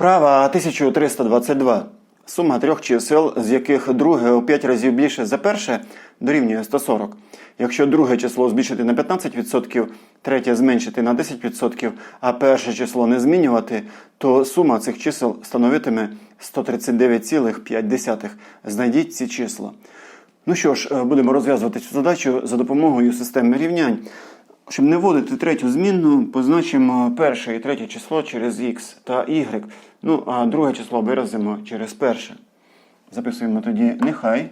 Вправа 1322. Сума трьох чисел, з яких друге у 5 разів більше за перше, дорівнює 140. Якщо друге число збільшити на 15%, третє зменшити на 10%, а перше число не змінювати, то сума цих чисел становитиме 139,5. Знайдіть ці числа. Ну що ж, е, будемо розв'язувати цю задачу за допомогою системи рівнянь. Щоб не вводити третю змінну, позначимо перше і третє число через x та y. Ну, а друге число виразимо через перше. Записуємо тоді нехай.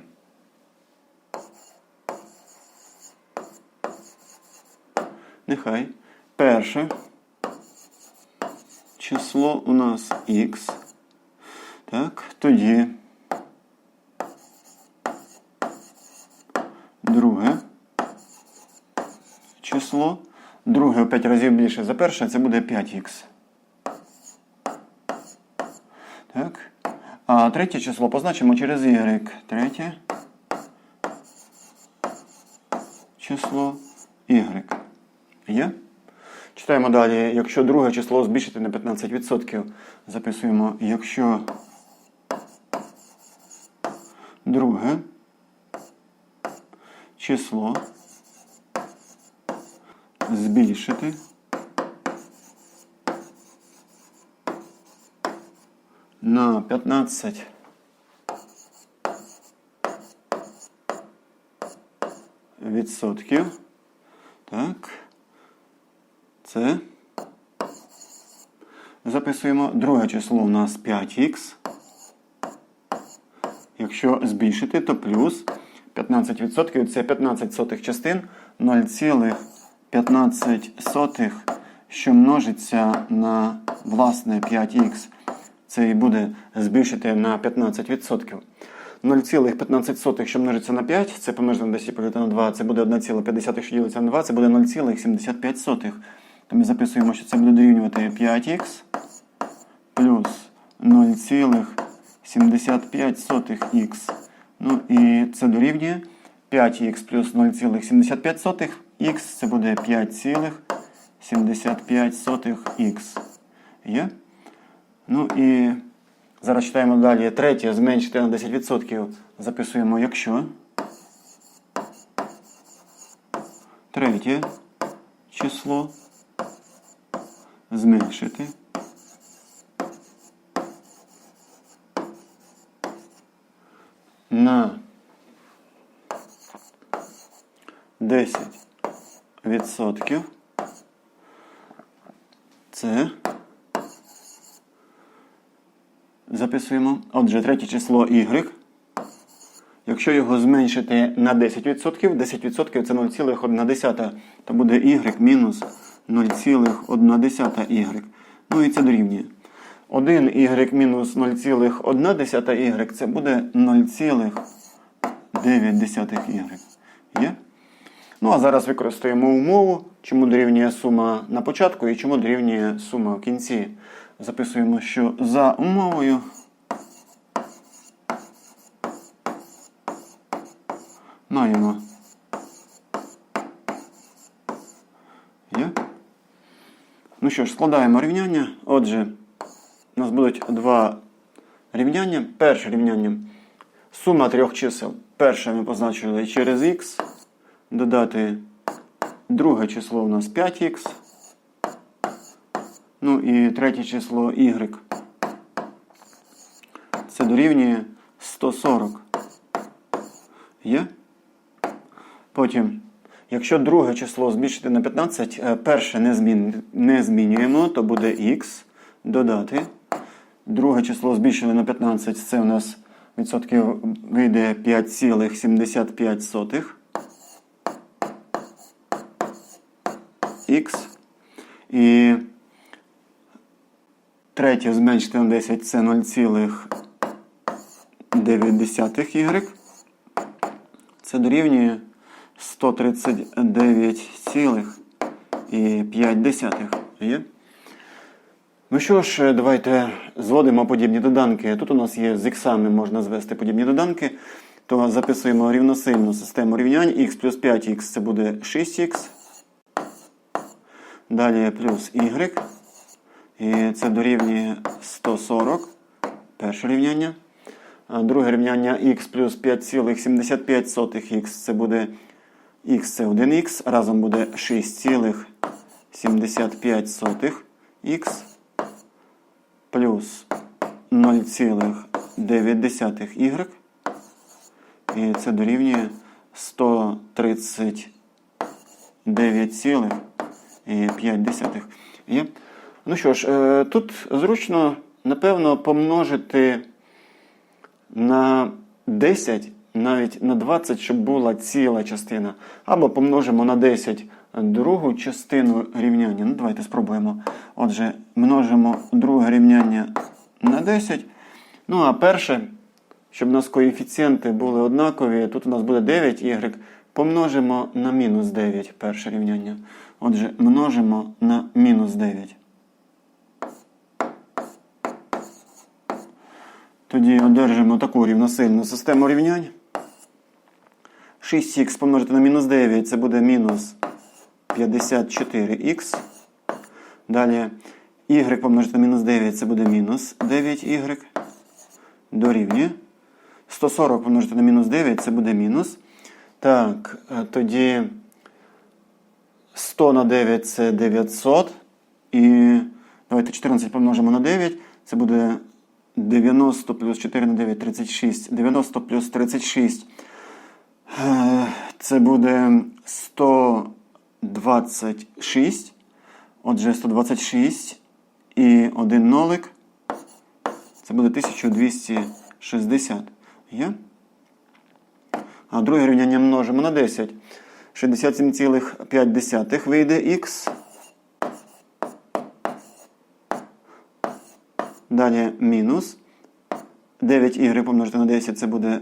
Нехай перше число у нас x. Так, тоді друге число. Друге в 5 разів більше за перше, це буде 5х. Так. А третє число позначимо через y. Третє число y. Є? Читаємо далі. Якщо друге число збільшити на 15%, записуємо, якщо друге число збільшити на 15 відсотків. Так. Це. Записуємо друге число у нас 5х. Якщо збільшити, то плюс 15% це 15 сотих частин 0,15, що множиться на власне 5х. Це і буде збільшити на 15%. 0,15, що множиться на 5, це помножити на 10 поділити на 2, це буде 1,50, що ділиться на 2, це буде 0,75. То ми записуємо, що це буде дорівнювати 5х плюс 0,75х. Ну і це дорівнює 5х плюс 0,75х, це буде 5,75х. Є? Ну і зараз читаємо далі. Третє зменшити на 10%. Записуємо, якщо. Третє число зменшити. На 10%. Це записуємо. Отже, третє число y. Якщо його зменшити на 10%, 10% це 0,1, то буде y мінус 0,1y. Ну і це дорівнює. 1y мінус 0,1y це буде 0,9y. Є? Ну, а зараз використаємо умову, чому дорівнює сума на початку і чому дорівнює сума в кінці. Записуємо, що за умовою. Є? Ну що ж, складаємо рівняння. Отже, у нас будуть два рівняння. Перше рівняння сума трьох чисел. Перше ми позначили через х. Додати друге число у нас 5х. Ну і третє число y. Це дорівнює 140. Є? Потім, якщо друге число збільшити на 15, е, перше не, змін, не змінюємо, то буде х додати. Друге число збільшили на 15, це у нас відсотків вийде 5,75. Х. І третє зменшити на 10 це 0,9y. Це дорівнює 139,5. Ну що ж, давайте зводимо подібні доданки. Тут у нас є з іксами можна звести подібні доданки. То записуємо рівносильну систему рівнянь. х плюс 5х це буде 6х. Далі плюс y. І це дорівнює 140. Перше рівняння. Друге рівняння х плюс 5,75х це буде х це 1х, разом буде 6,75х плюс 0,9y. І це дорівнює 139,5. Є? Ну що ж, е, тут зручно, напевно, помножити на 10, навіть на 20, щоб була ціла частина. Або помножимо на 10 другу частину рівняння. Ну, давайте спробуємо. Отже, множимо друге рівняння на 10. Ну, а перше, щоб у нас коефіцієнти були однакові, тут у нас буде 9y. Помножимо на мінус 9 перше рівняння. Отже, множимо на мінус 9. Тоді одержимо таку рівносильну систему рівнянь. 6х помножити на мінус 9 це буде мінус 54х. Далі y помножити на мінус 9 це буде мінус 9y. Дорівнює. 140 помножити на мінус 9 це буде мінус. Так, е, тоді 100 на 9 це 900. І давайте 14 помножимо на 9. Це буде 90 плюс 4 на 9 36. 90 плюс 36. Е, Це буде 126. Отже, 126 і один нолик. Це буде 1260. Є? А друге рівняння множимо на 10. 67,5 вийде х. Далі мінус. 9y помножити на 10 це буде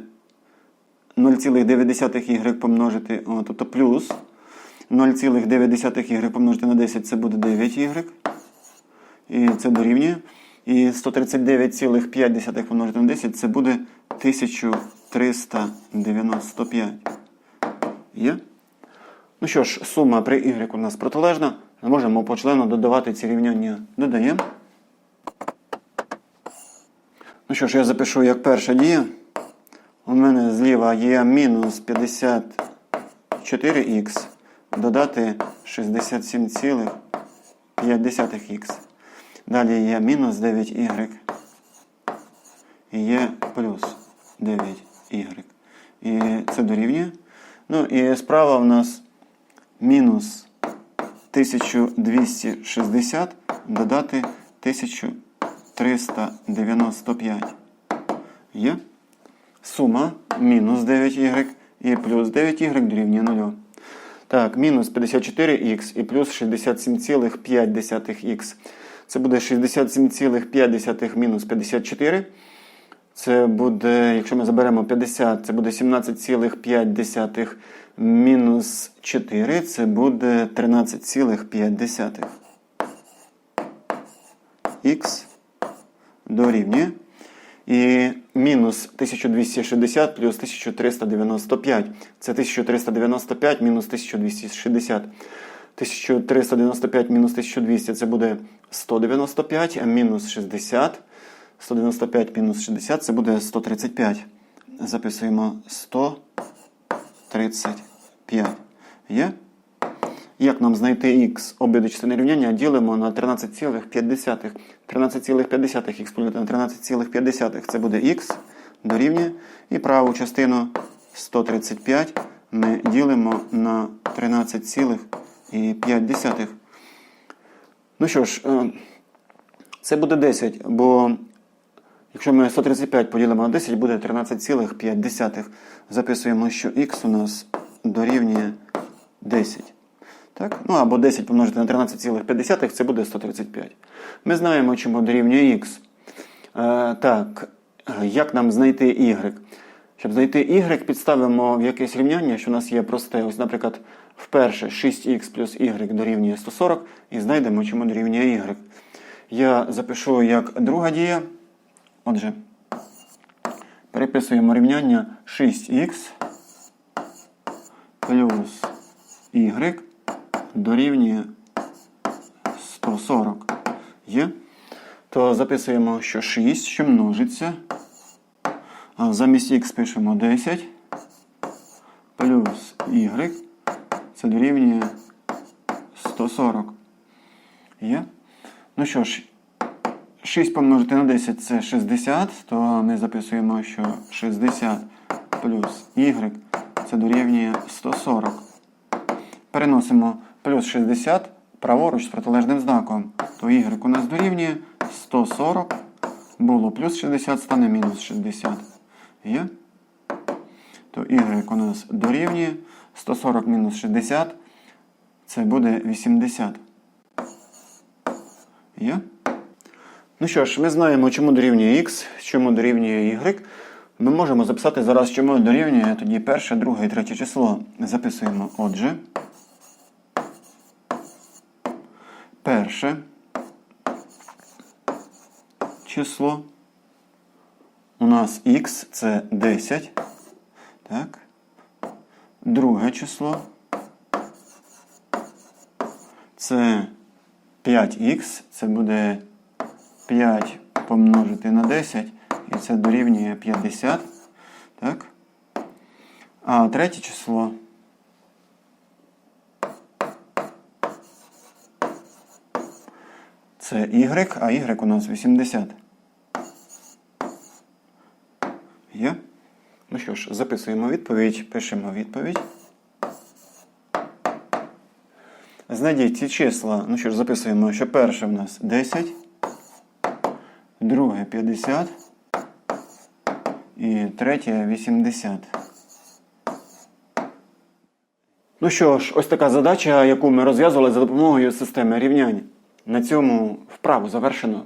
0,9y помножити, о, тобто плюс 0,9y помножити на 10 це буде 9y. І це дорівнює. І 139,5 помножити на 10 це буде 1395. Є? Ну що ж, сума при y у нас протилежна. Можемо по члену додавати ці рівняння. Додаємо. Ну що ж, я запишу як перша дія. У мене зліва є мінус 54х додати 67,5х. Далі є мінус 9y. І є плюс 9y. І це дорівнює. Ну і справа в нас мінус 1260 додати 1395. Є. Сума мінус 9y і плюс 9y дорівнює 0. Так, мінус 54х і плюс 67,5х. Це буде 67,5 мінус 54. Це буде, якщо ми заберемо 50, це буде 17,5 мінус 4, це буде 13,5. Х дорівнює. І мінус 1260 плюс 1395. Це 1395 мінус 1260. 1395 мінус 1200 це буде 195, а мінус 60. 195 мінус 60 це буде 135. Записуємо 135. Є? Як нам знайти х обидві частини рівняння? Ділимо на 13,5. 13,5 х поділити на 13,5 це буде х дорівнює. І праву частину 135 ми ділимо на 13,5. Ну що ж, е, це буде 10, бо якщо ми 135 поділимо на 10, буде 13,5. Записуємо, що х у нас дорівнює 10. Так? Ну або 10 помножити на 13,5 це буде 135. Ми знаємо, чому дорівнює х. Е, так, як нам знайти y? Щоб знайти y, підставимо в якесь рівняння, що у нас є просте. Ось, наприклад, вперше 6х плюс y дорівнює 140, і знайдемо, чому дорівнює y. Я запишу як друга дія. Отже, переписуємо рівняння 6х плюс y дорівнює 140. Є? то записуємо, що 6, що множиться. А замість х пишемо 10 плюс y. Це дорівнює 140. Є? Ну що ж, 6 помножити на 10 це 60, то ми записуємо, що 60 плюс y це дорівнює 140. Переносимо плюс 60 праворуч з протилежним знаком. То y у нас дорівнює 140. Було плюс 60, стане мінус 60. Є? То y у нас дорівнює 140 мінус 60. Це буде 80. Є? Ну що ж, ми знаємо, чому дорівнює x, чому дорівнює y. Ми можемо записати зараз, чому дорівнює тоді перше, друге і третє число. Записуємо отже. Перше число. У нас х це 10. Так. Друге число. Це 5х. Це буде 5 помножити на 10. І це дорівнює 50. Так. А третє число. Це y, а y у нас 80. Є? Ну що ж, записуємо відповідь, пишемо відповідь. Знайдіть ці числа. Ну що ж, записуємо, що перше в нас 10, друге 50 і третє 80. Ну що ж, ось така задача, яку ми розв'язували за допомогою системи рівнянь. На цьому вправу завершено.